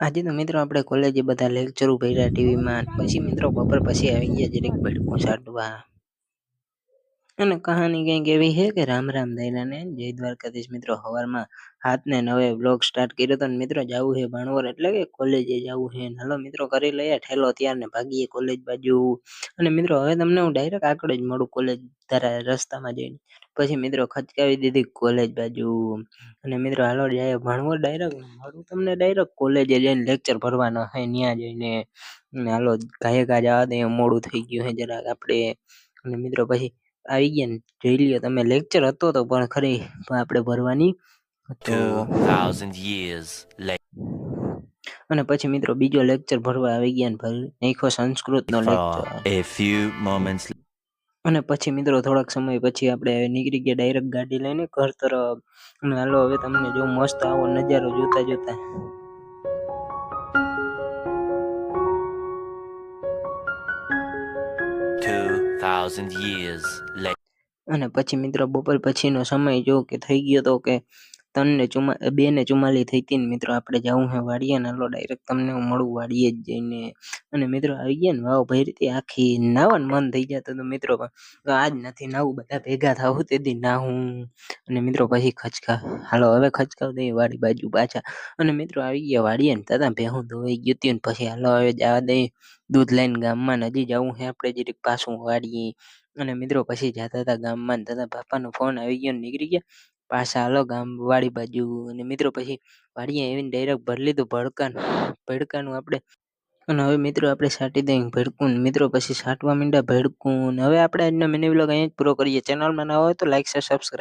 આજે તો મિત્રો આપણે કોલેજે બધા લેક્ચરો ભર્યા ટીવીમાં પછી મિત્રો બપોર પછી આવી ગયા જરીક ભડકું છાંટવા અને કહાની કંઈક એવી છે કે રામ રામ દૈલાને જય દ્વારકાધીશ મિત્રો, હવારમાં હાથને નવે બ્લોગ સ્ટાર્ટ કર્યો તો ને મિત્રો જવું છે ભણવર એટલે કે કોલેજે જવું છે. હાલો મિત્રો કરી લઈએ ઠેલો ત્યાર ને ભાગીએ કોલેજ બાજુ. અને મિત્રો હવે તમને હું ડાયરેક્ટ આગળ જ મળું કોલેજ તારા રસ્તામાં જઈને. પછી મિત્રો ખચકાવી દીધી કોલેજ બાજુ. અને મિત્રો હાલો જાય ભણવો ડાયરેક્ટ મારું તમને ડાયરેક્ટ કોલેજે જઈને લેક્ચર ભરવાનો હે ત્યાં જઈને. હાલો ગાયકા જવા દે, મોડું થઈ ગયું હે જરાક આપણે. અને મિત્રો પછી આવી ગયા ને. જોઈ લ્યો તમે લેક્ચર હતો તો પણ ખરી આપણે ભરવાની તો 2000 years later અને પછી મિત્રો બીજો લેક્ચર ભરવા આવી ગયા ને ભરી નાખ્યો સંસ્કૃતનો લેક્ચર અને પછી મિત્રો થોડાક સમય પછી આપણે નીકળી ગયા ડાયરેક્ટ ગાડી લઈને ઘર તરફ. અને હાલો હવે તમને જો મસ્ત આવો નજારો જોતા જોતા. અને પછી મિત્રો બપોર પછીનો સમય જો કે થઈ ગયો તો કે ત્રણ ને ચુમ્મા બે ને ચુમ્માલી થઈ હતી ને મિત્રો, આપણે જવું હે વાડીએ ને હલો ડાયરેક્ટ તમને હું મળું વાડીએ જ જઈને. અને મિત્રો, આવી ગયા ને વાવ ભાઈ રીતે આખી નાવાનું મન થઈ જતું હતું મિત્રો પણ આજ નથી નાવું, બધા ભેગા થવું તેથી નાહું. અને મિત્રો, પછી ખચકા, હાલો હવે ખચકાવ દઈએ વાડી બાજુ પાછા. અને મિત્રો, આવી ગયા વાડીએ ને તથા ભેહું ધોઈ ગયું હતું ને પછી હાલો હવે જવા દઈએ. દૂધ લઈને ગામમાં નજી જવું હે આપણે જરીક પાછું વાડીએ. અને મિત્રો, પછી જતા હતા ગામમાં ને તથા બાપાનો ફોન આવી ગયો નીકળી ગયા. પાછા હાલો ગામ વાડી બાજુ. અને મિત્રો પછી વાડીએ આવીને ડાયરેક્ટ ભરી લીધું ભડકાનું ભડકાનું આપણે. અને હવે મિત્રો આપણે સાટી દઈએ ભડકું મિત્રો પછી સાટવા માંડ્યા ભડકું. હવે આપણે આજનો મિની વ્લોગ અહીંયા જ પૂરો કરીએ. ચેનલમાં ના હોય તો લાઈક શેર સબસ્ક્રાઈબ